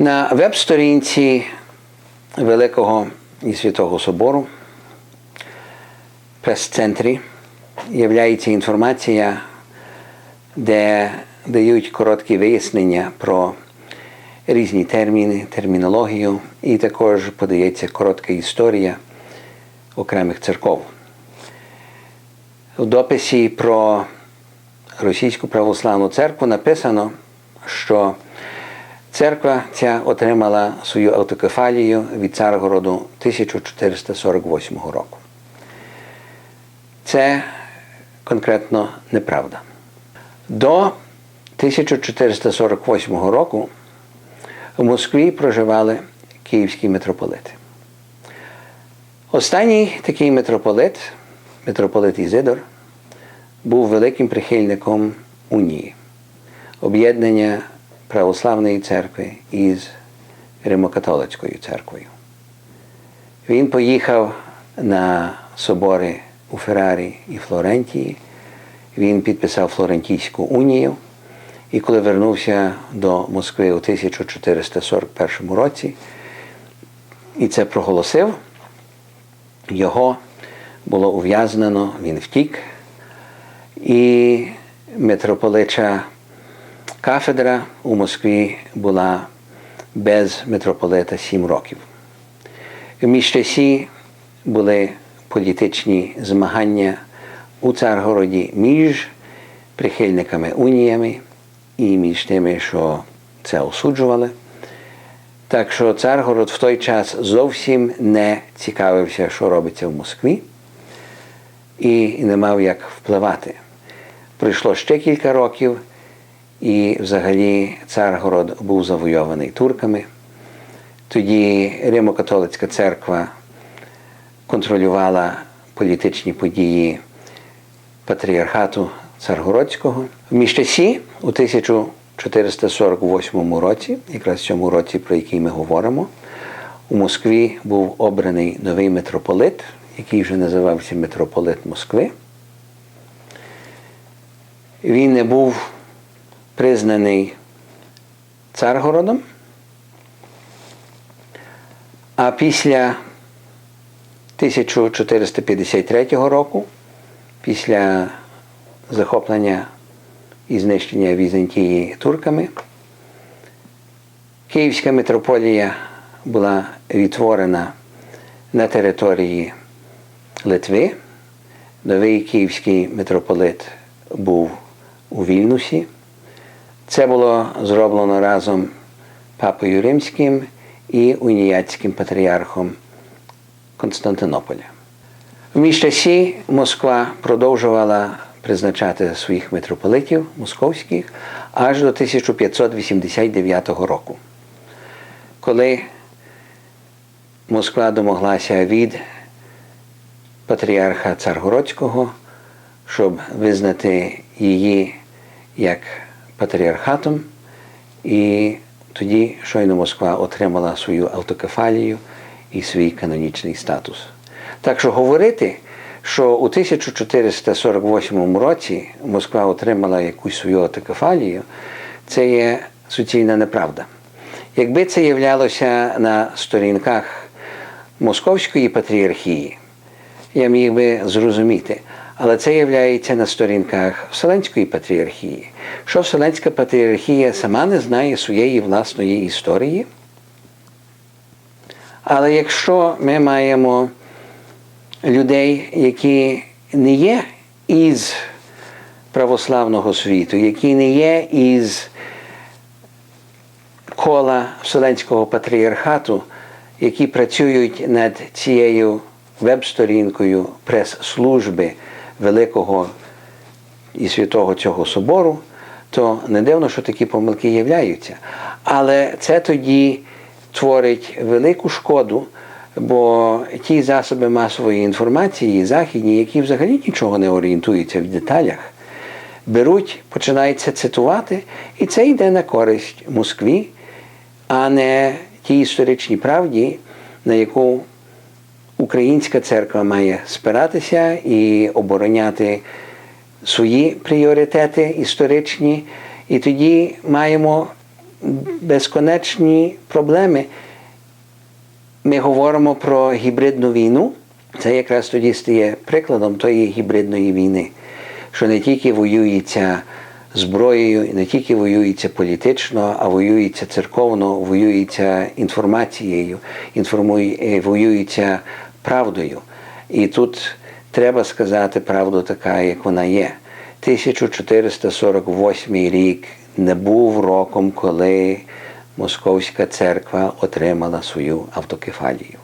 На веб-сторінці Великого і Святого Собору прес-центрі являється інформація, де дають короткі вияснення про різні терміни, термінологію, і також подається коротка історія окремих церков. У дописі про Російську православну церкву написано, що церква ця отримала свою автокефалію від Царгороду 1448 року. Це конкретно неправда. До 1448 року в Москві проживали київські митрополити. Останній такий митрополит, митрополит Ізидор, був великим прихильником унії, об'єднання православної церкви із Римокатолицькою церквою. Він поїхав на собори у Феррарі і Флорентії. Він підписав Флорентійську унію. І коли вернувся до Москви у 1441 році і це проголосив, його було ув'язнено, він втік, і митрополича кафедра у Москві була без митрополита сім років. В міжчасі були політичні змагання у Царгороді між прихильниками уніями і між тими, що це осуджували. Так що Царгород в той час зовсім не цікавився, що робиться в Москві, і не мав як впливати. Пройшло ще кілька років, і взагалі Царгород був завойований турками. Тоді Римо-католицька церква контролювала політичні події патріархату Царгородського. В міжчасі у 1448 році, якраз в цьому році, про який ми говоримо, у Москві був обраний новий митрополит, який вже називався митрополит Москви. Він не був признаний Царгородом, а після 1453 року, після захоплення і знищення Візантії турками, Київська митрополія була відтворена на території Литви. Новий київський митрополит був у Вільнусі. Це було зроблено разом Папою Римським і уніятським патріархом Константинополя. В міжчасі Москва продовжувала призначати своїх митрополитів московських аж до 1589 року, коли Москва домоглася від патріарха Царгородського, щоб визнати її як патріархатом, і тоді щойно Москва отримала свою автокефалію і свій канонічний статус. Так що говорити, що у 1448 році Москва отримала якусь свою автокефалію, це є суцільна неправда. Якби це являлося на сторінках Московської патріархії, я міг би зрозуміти. Але це являється на сторінках Вселенської патріархії. Що Вселенська патріархія сама не знає своєї власної історії. Але якщо ми маємо людей, які не є із православного світу, які не є із кола Вселенського патріархату, які працюють над цією веб-сторінкою прес-служби Великого і святого цього собору, то не дивно, що такі помилки являються. Але це тоді творить велику шкоду, бо ті засоби масової інформації, західні, які взагалі нічого не орієнтуються в деталях, беруть, починаються цитувати, і це йде на користь Москві, а не тій історичній правді, на яку українська церква має спиратися і обороняти свої пріоритети історичні. І тоді маємо безконечні проблеми. Ми говоримо про гібридну війну. Це якраз тоді стає прикладом тої гібридної війни, що не тільки воюється зброєю, не тільки воюється політично, а воюється церковно, воюється інформацією, інформує, воюється правдою. І тут треба сказати правду така, як вона є. 1448 рік не був роком, коли Московська церква отримала свою автокефалію.